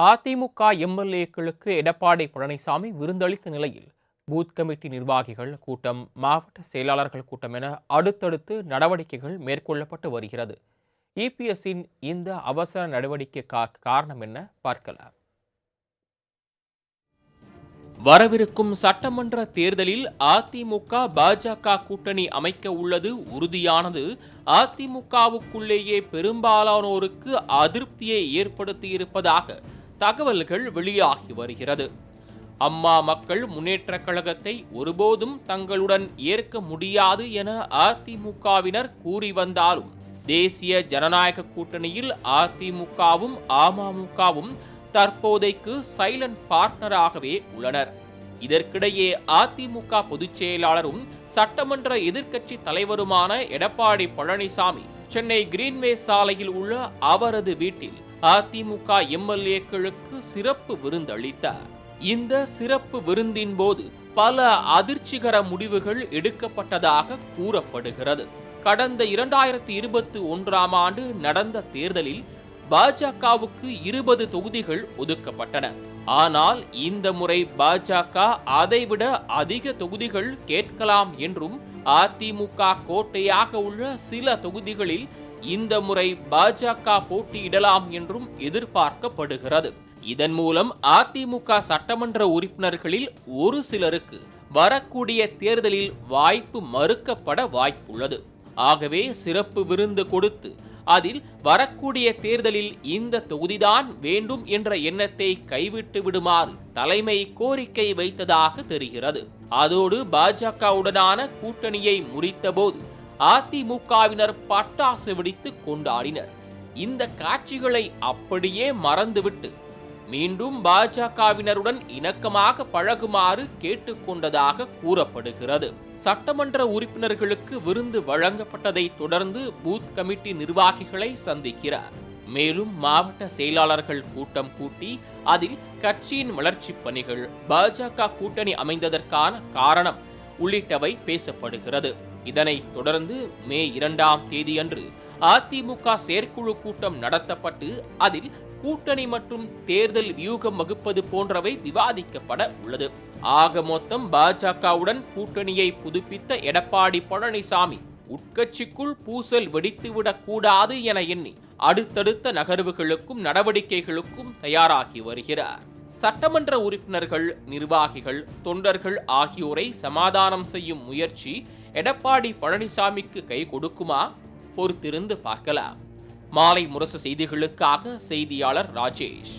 அதிமுக எம்எல்ஏக்களுக்கு எடப்பாடி பழனிசாமி விருந்தளித்த நிலையில் booth committee நிர்வாகிகள் கூட்டம் மாவட்ட செயலாளர்கள் கூட்டம் என அடுத்தடுத்து நடவடிக்கைகள் மேற்கொள்ளப்பட்டு வருகிறது. இபிஎஸ்ஸின் இந்த அவசர நடவடிக்கை காரணம் என்ன? பார்க்கலாம். வரவிருக்கும் சட்டமன்ற தேர்தலில் அதிமுக பாஜக கூட்டணி அமைக்க உள்ளது உறுதியானது. அதிமுகவுக்குள்ளேயே பெரும்பாலானோருக்கு அதிருப்தியை ஏற்படுத்தியிருப்பதாக தகவல்கள் வெளியாகி வருகிறது. அம்மா மக்கள் முன்னேற்றக் கழகத்தை ஒருபோதும் தங்களுடன் ஏற்க முடியாது என அதிமுகவினர் கூறி வந்தாலும் தேசிய ஜனநாயக கூட்டணியில் அதிமுகவும் அமமுகவும் தற்போதைக்கு சைலண்ட் பார்ட்னராகவே உள்ளனர். இதற்கிடையே அதிமுக பொதுச் செயலாளரும் சட்டமன்ற எதிர்க்கட்சி தலைவருமான எடப்பாடி பழனிசாமி சென்னை கிரீன்வே சாலையில் உள்ள அவரது வீட்டில் அதிமுக எம்எல்ஏக்களுக்கு சிறப்பு விருந்தளித்தார். இந்த சிறப்பு விருந்தின் போது பல அதிர்ச்சிகர முடிவுகள் எடுக்கப்பட்டதாக கூறப்படுகிறது. கடந்த இரண்டாயிரத்தி இருபத்தி ஒன்றாம் ஆண்டு நடந்த தேர்தலில் பாஜகவுக்கு இருபது தொகுதிகள் ஒதுக்கப்பட்டன. ஆனால் இந்த முறை பாஜக அதைவிட அதிக தொகுதிகள் கேட்கலாம் என்றும் அதிமுக கோட்டையாக உள்ள சில தொகுதிகளில் இந்த முறை பாஜக போட்டியிடலாம் என்றும் எதிர்பார்க்கப்படுகிறது. இதன் மூலம் அதிமுக சட்டமன்ற உறுப்பினர்களில் ஒரு சிலருக்கு வரக்கூடிய தேர்தலில் வாய்ப்பு மறுக்கப்பட வாய்ப்புள்ளது. ஆகவே சிறப்பு விருந்து கொடுத்து அதில் வரக்கூடிய தேர்தலில் இந்த தொகுதிதான் வேண்டும் என்ற எண்ணத்தை கைவிட்டு விடுமாறு தலைமை கோரிக்கை வைத்ததாக தெரிகிறது. அதோடு பாஜகவுடனான கூட்டணியை முறித்தபோது அதிமுகவினர் பட்டாசு வெடித்து கொண்டாடினர். இந்த காட்சிகளை அப்படியே மறந்துவிட்டு மீண்டும் பாஜகவினருடன் இணக்கமாக பழகுமாறு கேட்டுக்கொண்டதாக கூறப்படுகிறது. சட்டமன்ற உறுப்பினர்களுக்கு விருந்து வழங்கப்பட்டதை தொடர்ந்து பூத் கமிட்டி நிர்வாகிகளை சந்திக்கிறார். மேலும் மாவட்ட செயலாளர்கள் கூட்டம் கூட்டி அதில் கட்சியின் வளர்ச்சிப் பணிகள் பாஜக கூட்டணி அமைந்ததற்கான காரணம் உள்ளிட்டவை பேசப்படுகிறது. இதனைத் தொடர்ந்து மே இரண்டாம் தேதியன்று அதிமுக செயற்குழு கூட்டம் நடத்தப்பட்டு அதில் கூட்டணி மற்றும் தேர்தல் வியூகம் வகுப்பது போன்றவை விவாதிக்கப்பட உள்ளது. ஆக மொத்தம் பாஜகவுடன் கூட்டணியை புதுப்பித்த எடப்பாடி பழனிசாமி உட்கட்சிக்குள் பூசல் வெடித்துவிடக் கூடாது என எண்ணி அடுத்தடுத்த நகர்வுகளுக்கும் நடவடிக்கைகளுக்கும் தயாராகி வருகிறார். சட்டமன்ற உறுப்பினர்கள் நிர்வாகிகள் தொண்டர்கள் ஆகியோரை சமாதானம் செய்யும் முயற்சி எடப்பாடி பழனிசாமிக்கு கை கொடுக்குமா? பொறுத்திருந்து பார்க்கலாம். மாலை முரசு செய்திகளுக்காக செய்தியாளர் ராஜேஷ்.